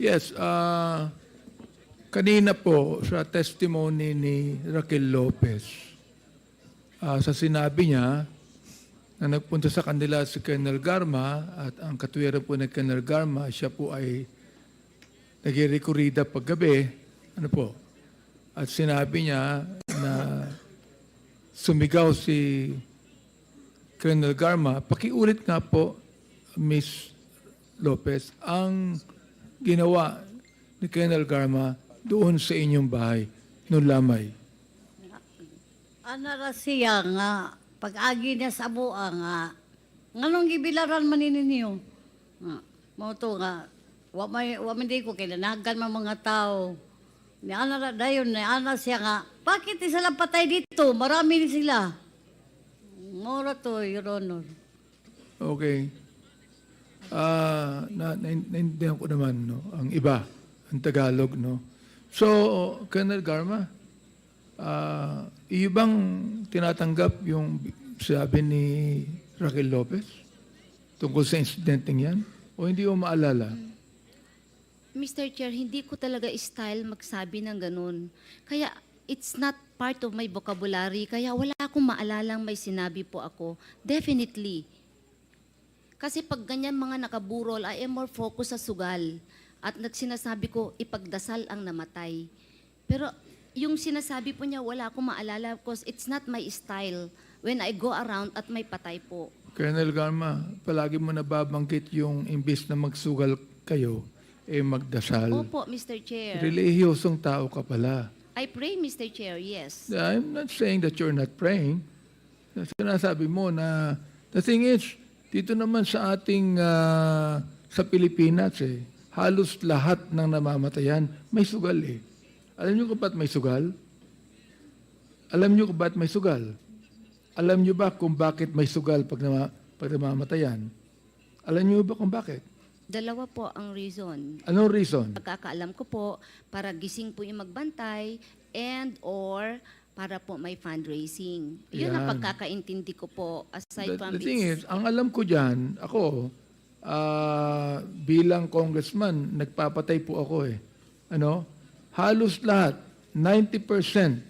Yes, ah, kanina po sa testimony ni Raquel Lopez, ah, sa sinabi niya na nagpunta sa kanila si Colonel Garma at ang katwiran po ni Colonel Garma, siya po ay nagirikurida paggabi. Ano po? At sinabi niya na sumigaw si Colonel Garma, pakiulit nga po, Miss Lopez, ang ginawa ni Colonel Garma doon sa inyong bahay, noong lamay. Ana ra siya nga, pag-agi niya sa buha nga, nganong gibilaran? Nga, mo to nga, wa may wa man di ko kilanagan mga mga tao. Ni ana dayon ni ana siya nga, bakit isa lang patay dito? Marami ni sila. Mora to, Your Honor. Okay. Ah, na, na, naintindihan ko naman, no, ang iba, ang Tagalog, no. So, Colonel Garma, ah, iyo bang tinatanggap yung sabi ni Raquel Lopez tungkol sa insidenteng yan? O hindi mo maalala? Mr. Chair, hindi ko talaga style magsabi ng ganun. Kaya it's not part of my vocabulary, kaya wala akong maalalang may sinabi po ako. Definitely. Kasi pag ganyan mga nakaburol, I am more focused sa sugal. At nagsinasabi ko, ipagdasal ang namatay. Pero yung sinasabi po niya, wala akong maalala because it's not my style when I go around at may patay po. Colonel Garma, palagi mo nababanggit yung imbis na magsugal kayo, eh magdasal. Opo, Mr. Chair. Relihiyosong tao ka pala. I pray, Mr. Chair, yes. I'm not saying that you're not praying. Sinasabi mo na, the thing is, dito naman sa ating, ah, sa Pilipinas eh, halos lahat ng namamatayan may sugal eh. Alam niyo kung ba't may sugal? Alam niyo kung ba't may sugal? Alam niyo ba kung bakit may sugal pag, nama, pag namamatayan? Alam niyo ba kung bakit? Dalawa po ang reason. Anong reason? Pagkakaalam ko po, para gising po yung magbantay and or para po may fundraising. Yun ang Yan. pagkakaintindi ko po aside The, from the thing it's- is, ang alam ko dyan, ako, ah, bilang congressman, nagpapatay po ako eh. Ano? Halos lahat, 90%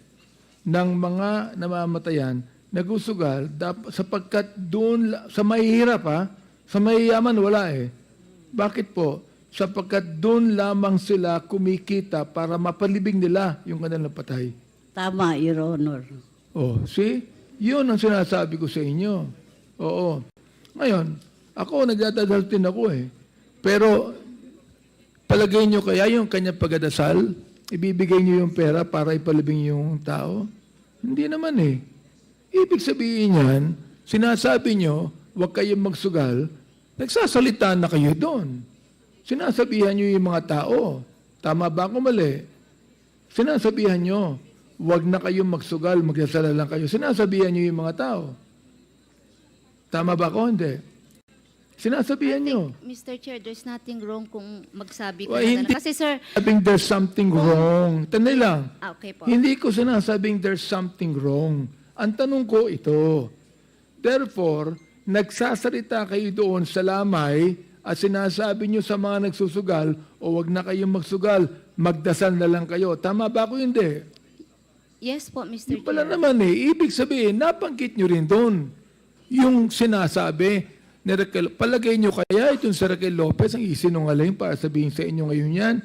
ng mga namamatayan, nagusugal dap- sapagkat doon, la- sa mahihirap ha, sa mahiyaman wala eh. Bakit po? Sapagkat doon lamang sila kumikita para mapalibing nila yung kanilang patay. Tama, Your Honor. Oh, see? Yun ang sinasabi ko sa inyo. Oo. Ngayon, ako nagdadasal din ako eh. Pero palagay nyo kaya yung kanyang pagdadasal, ibibigay nyo yung pera para ipalibing yung tao? Hindi naman eh. Ibig sabihin yan, sinasabi nyo, huwag kayong magsugal, nagsasalita na kayo doon. Sinasabihan nyo yung mga tao. Tama ba ako mali? Sinasabihan nyo, huwag na kayong magsugal, magdasala lang kayo. Sinasabihan nyo yung mga tao. Tama ba ako? Hindi. Sinasabihan nyo. Mr. Chair, there's nothing wrong kung magsabi ko Well, na hindi-. Kasi sir, Sabing there's something wrong. Tanay lang. ah, okay po. Hindi ko sinasabing there's something wrong. Ang tanong ko ito. Therefore, nagsasalita kayo doon sa lamay at sinasabi nyo sa mga nagsusugal, o wag na kayong magsugal, magdasal na lang kayo. Tama ba ako? Hindi. Yes po, Mr. Yung pala Chair. naman eh, ibig sabihin, nabanggit nyo rin doon. Yung sinasabi ni Raquel, palagay nyo kaya itong si Raquel Lopez ang isinungaling para sabihin sa inyo ngayon yan.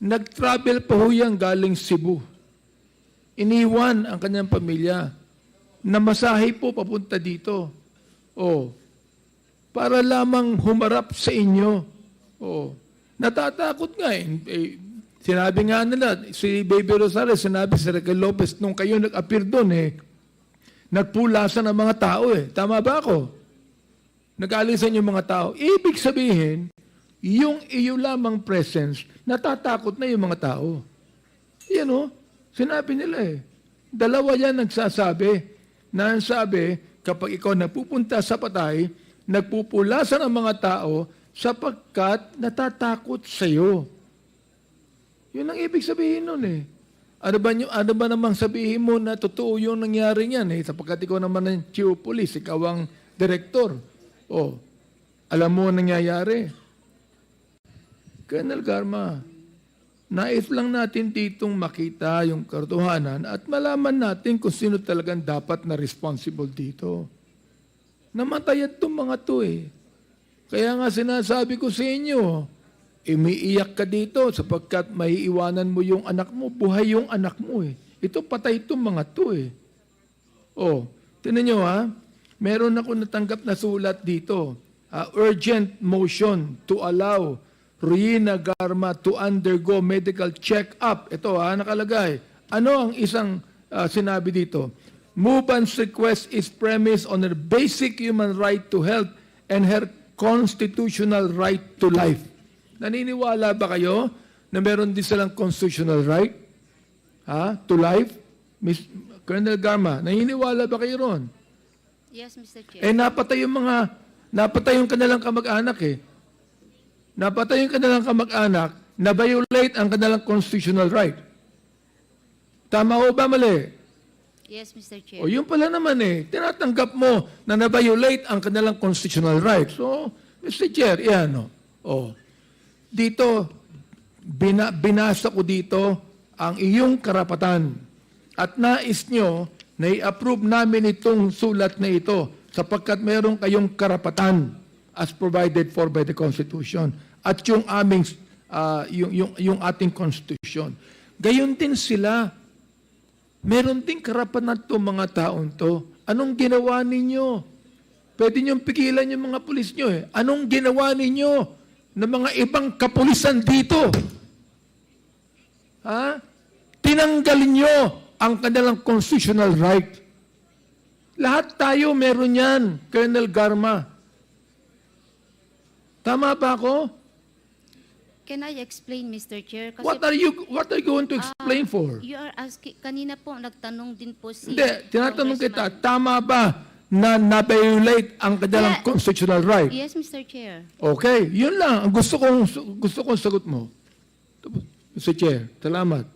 Nag-travel pa ho yan galing Cebu. Iniwan ang kanyang pamilya. Namasahe po papunta dito. Oh, para lamang humarap sa inyo. Oh, natatakot nga eh. eh sinabi nga nila, si Baby Rosales, sinabi si Raquel Lopez, nung kayo nag-appear doon eh, nagpulasan ng mga tao eh. Tama ba ako? Nag-alisan yung mga tao. Ibig sabihin, yung iyo lamang presence, natatakot na yung mga tao. Yan o, sinabi nila eh. Dalawa yan nagsasabi na ang sabi, kapag ikaw nagpupunta sa patay, nagpupulasan ang mga tao sapagkat natatakot sa iyo. Yun ang ibig sabihin nun eh. Ano ba, ano ba namang sabihin mo na totoo yung nangyari niyan eh? Sapagkat ikaw naman ang chief police, ikaw ang director. O, alam mo ang nangyayari. Colonel Garma, nais lang natin ditong makita yung kartuhanan at malaman natin kung sino talagang dapat na responsible dito. Namatay itong mga to eh. Kaya nga sinasabi ko sa inyo, umiiyak ka dito sapagkat may iwanan mo yung anak mo, buhay yung anak mo eh. Ito patay itong mga to eh. Oh, tinan nyo ha, meron ako natanggap na sulat dito. Ah, urgent motion to allow Ruina Garma to undergo medical check-up. Ito ha, nakalagay. Ano ang isang ah, sinabi dito? Muban's request is premised on her basic human right to health and her constitutional right to life. Naniniwala ba kayo na meron din silang constitutional right? Ha? To life? Miss Colonel Garma, naniniwala ba kayo ron? Yes, Mr. Chair. Eh, napatay yung mga, napatay yung kanilang kamag-anak eh. Napatay yung kanilang kamag-anak, na-violate ang kanilang constitutional right. Tama o ba mali? yes, Mr. Chair. O yun pala naman eh, tinatanggap mo na na-violate ang kanilang constitutional right. So, Mr. Chair, yan o. O, dito, bina, binasa ko dito ang iyong karapatan. At nais nyo na i-approve namin itong sulat na ito sapagkat meron kayong karapatan as provided for by the Constitution at yung aming ah, yung, yung, yung ating Constitution. Gayon din sila. Meron din karapatan to mga taon to. Anong ginawa ninyo? Pwede niyong pigilan yung mga pulis nyo eh. Anong ginawa ninyo ng mga ibang kapulisan dito? Ha? Tinanggalin nyo ang kanilang constitutional right. Lahat tayo meron yan, Colonel Garma. Tama ba ako? Can I explain, Mr. Chair? Kasi What are you what are you going to explain Ah, for? You are asking, kanina po nagtanong din po si... Hindi, tinatanong kita, tama ba na na-violate ang kanilang Yeah. constitutional right? Yes, Mr. Chair. Okay, yun lang. Ang gusto kong gusto kong sagot mo. Mr. Chair, salamat.